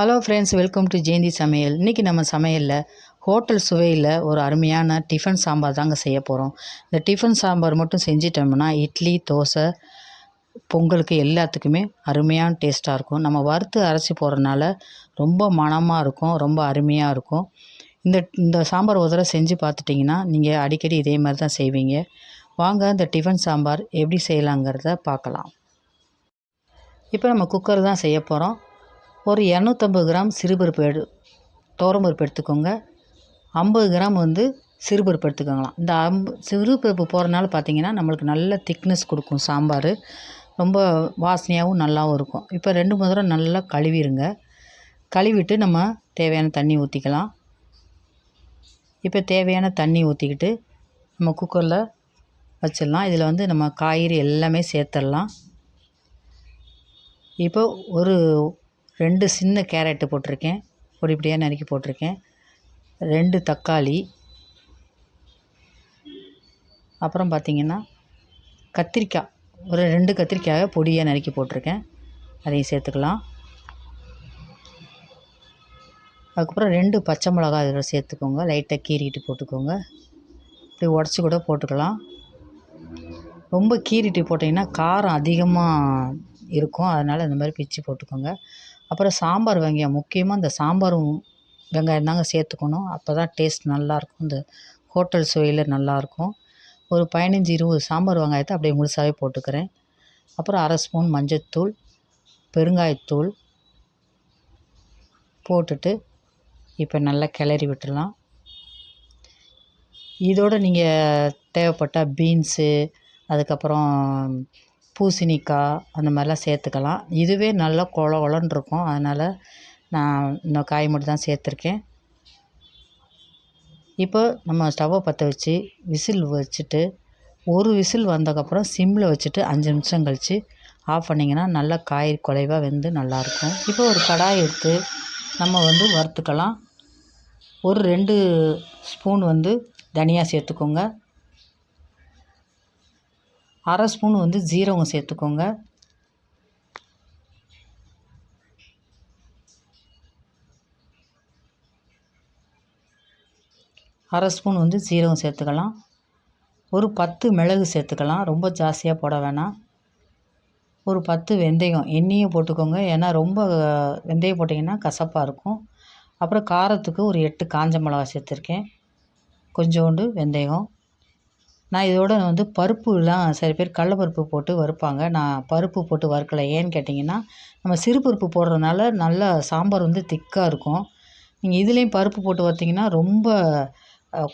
Hello friends welcome to Jayanthi சமையல் இன்றைக்கி நம்ம சமையலில் ஹோட்டல் சுவையில் ஒரு அருமையான டிஃபன் சாம்பார் தாங்க செய்ய போகிறோம் இந்த டிஃபன் சாம்பார் மட்டும் செஞ்சிட்டோம்னா இட்லி தோசை பொங்கலுக்கு எல்லாத்துக்குமே அருமையான டேஸ்ட்டாக இருக்கும். நம்ம வறுத்து அரைச்சி போகிறனால ரொம்ப மணமாக இருக்கும் ரொம்ப அருமையாக இருக்கும். இந்த இந்த சாம்பார் ஒரு தடவை செஞ்சு பார்த்துட்டிங்கன்னா நீங்கள் அடிக்கடி இதே மாதிரி தான் செய்வீங்க. வாங்க இந்த டிஃபன் சாம்பார் எப்படி செய்யலாங்கிறத பார்க்கலாம். இப்போ நம்ம குக்கர் தான் செய்ய போகிறோம் ஒரு இரநூத்தம்பது கிராம் சிறுபருப்பு எடு துவரம்பருப்பு எடுத்துக்கோங்க. ஐம்பது கிராம் வந்து சிறுபருப்பு எடுத்துக்கோங்களாம். இந்த அம்பு சிறுபருப்பு போகிறனால பார்த்தீங்கன்னா நம்மளுக்கு நல்ல திக்னஸ் கொடுக்கும் சாம்பார். ரொம்ப வாசனையாகவும் நல்லாவும் இருக்கும். இப்போ ரெண்டு மூணு தடவை நல்லா கழுவிடுங்க கழுவிட்டு நம்ம தேவையான தண்ணி ஊற்றிக்கலாம் இப்போ தேவையான தண்ணி ஊற்றிக்கிட்டு நம்ம குக்கரில் வச்சிடலாம். இதில் வந்து நம்ம காய்கறி எல்லாமே சேர்த்துடலாம். இப்போ ஒரு ரெண்டு சின்ன கேரட்டு போட்டிருக்கேன். பொடி பொடியாக நறுக்கி போட்டிருக்கேன். ரெண்டு தக்காளி. அப்புறம் பார்த்திங்கன்னா கத்திரிக்காய். ஒரு ரெண்டு கத்திரிக்காயை பொடியாக நறுக்கி போட்டிருக்கேன். அதையும் சேர்த்துக்கலாம். அதுக்கப்புறம் ரெண்டு பச்சை மிளகா இதில் சேர்த்துக்கோங்க. லைட்டாக கீறிட்டு போட்டுக்கோங்க. இப்படி உடச்சி கூட போட்டுக்கலாம். ரொம்ப கீறிட்டு போட்டிங்கன்னா காரம் அதிகமாக இருக்கும். அதனால் இந்த மாதிரி பிச்சு போட்டுக்கோங்க. அப்புறம் சாம்பார் வெங்காயம். முக்கியமாக இந்த சாம்பாரும் வெங்காயம் தாங்க சேர்த்துக்கணும். அப்போ தான் டேஸ்ட் நல்லாயிருக்கும் இந்த ஹோட்டல் சுவையில் நல்லாயிருக்கும் ஒரு பதினஞ்சு இருபது சாம்பார் வெங்காயத்தை அப்படியே முழுசாகவே போட்டுக்கிறேன். அப்புறம் அரை ஸ்பூன் மஞ்சத்தூள் பெருங்காயத்தூள் போட்டுட்டு இப்போ நல்லா கிளறி விட்டுடலாம். இதோடு நீங்கள் தேவைப்பட்டால் பீன்ஸு அதுக்கப்புறம் பூசணிக்காய் அந்த மாதிரிலாம் சேர்த்துக்கலாம். இதுவே நல்லா கொல கொழன்னு இருக்கும். அதனால் நான் இந்த காய் மட்டும் தான் சேர்த்துருக்கேன். இப்போ நம்ம ஸ்டவ்வை பற்ற வச்சு விசில் வச்சுட்டு ஒரு விசில் வந்ததுக்கப்புறம் சிம்மில் வச்சுட்டு அஞ்சு நிமிஷம் கழித்து ஆஃப் பண்ணிங்கன்னா நல்லா காய் குலைவாக வெந்து நல்லாயிருக்கும். இப்போ ஒரு கடாய் எடுத்து நம்ம வந்து வறுத்துக்கலாம். ஒரு ரெண்டு ஸ்பூன் வந்து தனியாக சேர்த்துக்கோங்க. அரை ஸ்பூன் வந்து ஜீரகம் சேர்த்துக்கோங்க. அரை ஸ்பூன் வந்து ஜீரகம் சேர்த்துக்கலாம். ஒரு பத்து மிளகு சேர்த்துக்கலாம். ரொம்ப ஜாஸ்தியாக போட வேணாம். ஒரு பத்து வெந்தயம் எண்ணெயும் போட்டுக்கோங்க. ஏன்னா ரொம்ப வெந்தயம் போட்டிங்கன்னா கசப்பாக இருக்கும். அப்புறம் காரத்துக்கு ஒரு எட்டு காஞ்ச மிளகா சேர்த்துருக்கேன். கொஞ்சோண்டு வெந்தயம். நான் இதோட வந்து பருப்புலாம் சில பேர் கடலப்பருப்பு போட்டு வறுப்பாங்க. நான் பருப்பு போட்டு வறுக்கலை. ஏன்னு கேட்டிங்கன்னா நம்ம சிறுபருப்பு போடுறதுனால நல்லா சாம்பார் வந்து திக்காக இருக்கும். நீங்கள் இதுலேயும் பருப்பு போட்டு வறுத்திங்கன்னா ரொம்ப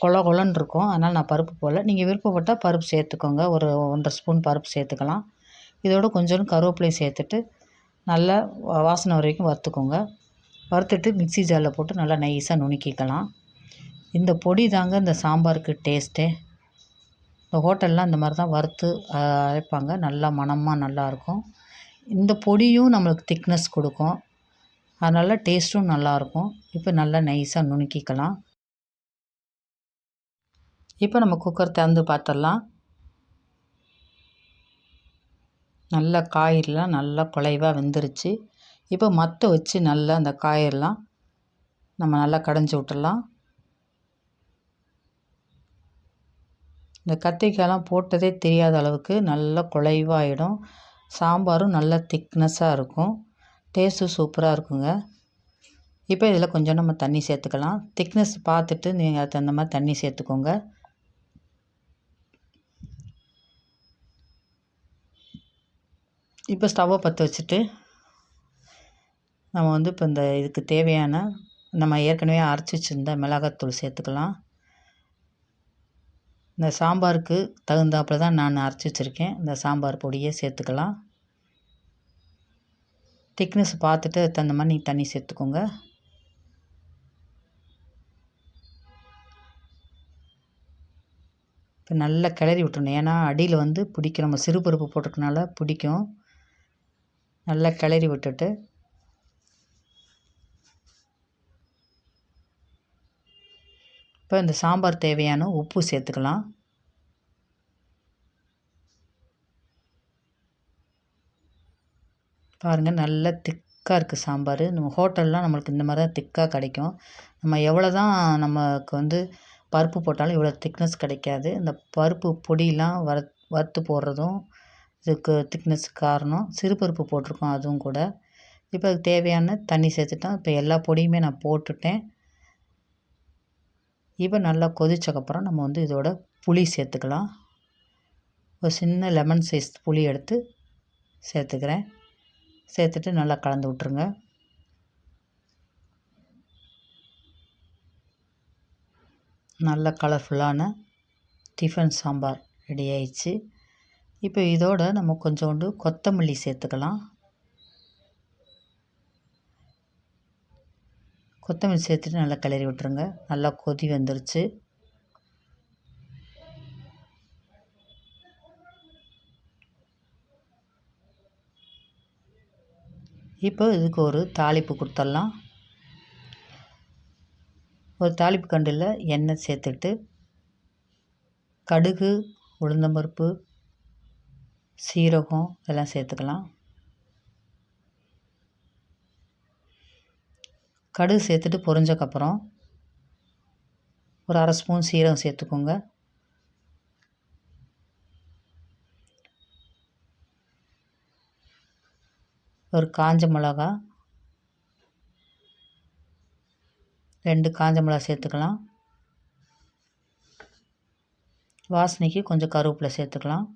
கொல கொலன்னு இருக்கும். அதனால் நான் பருப்பு போடல. நீங்கள் விருப்பப்பட்டால் பருப்பு சேர்த்துக்கோங்க. ஒரு ஒன்றரை ஸ்பூன் பருப்பு சேர்த்துக்கலாம். இதோட கொஞ்சோண்டு கருவேப்பிலையும் சேர்த்துட்டு நல்லா வாசனை வரைக்கும் வறுத்துக்கோங்க. வறுத்துட்டு மிக்சி ஜாரில் போட்டு நல்லா நைஸாக நுணுக்கிக்கலாம். இந்த பொடி தாங்க இந்த சாம்பாருக்கு டேஸ்ட்டே. இந்த ஹோட்டல்லாம் இந்த மாதிரி தான் வறுத்து அரைப்பாங்க. நல்லா மணமாக நல்லாயிருக்கும் இந்த பொடியும் நம்மளுக்கு திக்னஸ் கொடுக்கும். அதனால் டேஸ்ட்டும் நல்லாயிருக்கும் இப்போ நல்லா நைஸாக நுணுக்கிக்கலாம். இப்போ நம்ம குக்கர் திறந்து பார்த்துடலாம் நல்லா காய்கறிலாம் நல்லா குலைவாக வெந்துருச்சு. இப்போ மற்ற வச்சு நல்லா அந்த காயெல்லாம் நம்ம நல்லா கடைஞ்சி விட்டுடலாம். இந்த கத்திரிக்காயெலாம் போட்டதே தெரியாத அளவுக்கு நல்லா குழைவாயிடும் சாம்பாரும் நல்லா திக்னஸ்ஸாக இருக்கும். டேஸ்ட்டும் சூப்பராக இருக்குங்க. இப்போ இதில் கொஞ்சம் நம்ம தண்ணி சேர்த்துக்கலாம். திக்னஸ் பார்த்துட்டு நீங்கள் அதுக்கு தகுந்த மாதிரி தண்ணி சேர்த்துக்கோங்க. இப்போ ஸ்டவ்வை பற்ற வச்சுட்டு நம்ம வந்து இப்போ இந்த இதுக்கு தேவையான நம்ம ஏற்கனவே அரைச்சி வச்சுருந்த மிளகாத்தூள் சேர்த்துக்கலாம். இந்த சாம்பாருக்கு தகுந்தாப்பில் தான் நான் அரைச்சி வச்சுருக்கேன். இந்த சாம்பார் பொடியை சேர்த்துக்கலாம். திக்னஸ் பார்த்துட்டு தகுந்த மாதிரி நீங்கள் தண்ணி சேர்த்துக்கோங்க. இப்போ நல்லா கிளறி விட்டுணும் ஏன்னா அடியில் வந்து பிடிக்கும். நம்ம சிறு பருப்பு போட்டிருக்கனால பிடிக்கும். நல்லா கிளறி விட்டுட்டு இப்போ இந்த சாம்பார் தேவையான உப்பு சேர்த்துக்கலாம். பாருங்கள் நல்லா திக்காக இருக்குது சாம்பார். நம்ம ஹோட்டல்லாம் நம்மளுக்கு இந்த மாதிரி தான் திக்காக கிடைக்கும். நம்ம எவ்வளோ தான் நமக்கு வந்து பருப்பு போட்டாலும் இவ்வளோ திக்னஸ் கிடைக்காது. இந்த பருப்பு பொடியெலாம் வறு வறுத்து போடுறதும் இதுக்கு திக்னஸ் காரணம் சிறுபருப்பு போட்டிருக்கோம் அதுவும் கூட. இப்போ அதுக்கு தேவையான தண்ணி சேர்த்துட்டோம். இப்போ எல்லா பொடியுமே நான் போட்டுட்டேன். இப்போ நல்லா கொதிச்சக்கப்புறம் நம்ம வந்து இதோட புளி சேர்த்துக்கலாம். ஒரு சின்ன லெமன் சைஸ் புளி எடுத்து சேர்த்துக்கிறேன். சேர்த்துட்டு நல்லா கலந்து விட்ருங்க நல்ல கலர்ஃபுல்லான டிஃபன் சாம்பார் ரெடி ஆயிடுச்சு. இப்போ இதோட நம்ம கொஞ்சோண்டு கொத்தமல்லி சேர்த்துக்கலாம். கொத்தமல்லி சேர்த்துட்டு நல்லா கிளறி விட்டுருங்க. நல்லா கொதி வந்துருச்சு. இப்போ இதுக்கு ஒரு தாளிப்பு கொடுத்துடலாம். ஒரு தாளிப்பு கண்டில் எண்ணெய் சேர்த்துட்டு கடுகு உளுந்தம்பருப்பு சீரகம் இதெல்லாம் சேர்த்துக்கலாம். கடுகு சேர்த்துட்டு பொரிஞ்சக்கப்புறம் ஒரு அரை ஸ்பூன் சீரகம் சேர்த்துக்கோங்க. ஒரு காஞ்ச மிளகா ரெண்டு காஞ்ச மிளகா சேர்த்துக்கலாம். வாசனைக்கு கொஞ்சம் கருவேப்பிலை சேர்த்துக்கலாம்.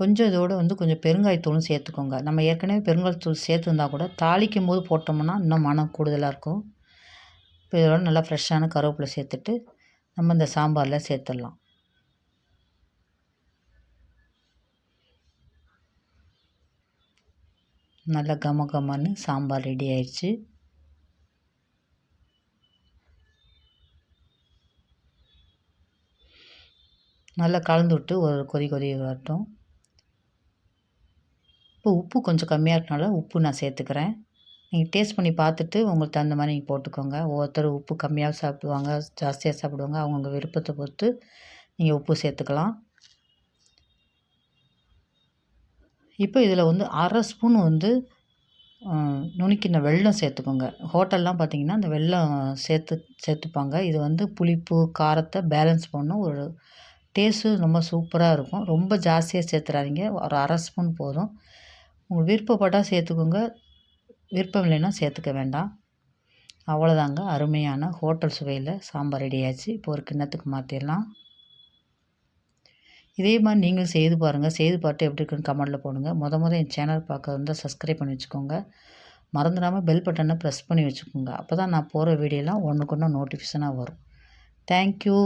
கொஞ்சம் இதோடு வந்து கொஞ்சம் பெருங்காயத்தூளும் சேர்த்துக்கோங்க. நம்ம ஏற்கனவே பெருங்காயத்தூள் சேர்த்துருந்தா கூட தாளிக்கும் போது போட்டோம்னா இன்னும் மனம் கூடுதலாக இருக்கும். இப்போ இதோட நல்லா ஃப்ரெஷ்ஷான கருவேப்பிலை சேர்த்துட்டு நம்ம இந்த சாம்பாரில் சேர்த்துடலாம். நல்லா கம கமன்னு சாம்பார் ரெடி ஆயிடுச்சு. நல்லா கலந்து விட்டு ஒரு கொதி கொதி வரட்டும். இப்போ உப்பு கொஞ்சம் கம்மியாக இருக்கனால உப்பு நான் சேர்த்துக்கிறேன். நீங்கள் டேஸ்ட் பண்ணி பார்த்துட்டு உங்களுக்கு தகுந்த மாதிரி நீங்கள் போட்டுக்கோங்க. ஒவ்வொருத்தர் உப்பு கம்மியாக சாப்பிடுவாங்க ஜாஸ்தியாக சாப்பிடுவாங்க. அவங்கவுங்க விருப்பத்தை பொறுத்து நீங்கள் உப்பு சேர்த்துக்கலாம். இப்போ இதில் வந்து அரை ஸ்பூன் வந்து நுணுக்கின வெள்ளம் சேர்த்துக்கோங்க. ஹோட்டல்லாம் பார்த்தீங்கன்னா அந்த வெள்ளம் சேர்த்து சேர்த்துப்பாங்க. இது வந்து புளிப்பு காரத்தை பேலன்ஸ் பண்ணும். ஒரு டேஸ்ட்டு ரொம்ப சூப்பராக இருக்கும். ரொம்ப ஜாஸ்தியாக சேர்த்துறாதீங்க. ஒரு அரை ஸ்பூன் போதும். உங்கள் விருப்பப்பட்டால் சேர்த்துக்கோங்க. விருப்பம் இல்லைன்னா சேர்த்துக்க வேண்டாம். அவ்வளோதாங்க அருமையான ஹோட்டல் சுவையில் சாம்பார் ரெடி ஆச்சு. இப்போ ஒரு கிண்ணத்துக்கு மாற்றிடலாம் இதே மாதிரி நீங்களும் செய்து பாருங்கள் செய்து பார்த்து எப்படி இருக்குன்னு கமெண்டில் போடுங்க. முத முத என் சேனல் பார்க்க வந்தால் சப்ஸ்கிரைப் பண்ணி வச்சுக்கோங்க. மறந்துடாமல் பெல் பட்டனை ப்ரெஸ் பண்ணி வச்சுக்கோங்க. அப்போ தான் நான் போகிற வீடியோலாம் ஒன்றுக்கு ஒன்று நோட்டிஃபிகேஷனாக வரும். தேங்க்யூ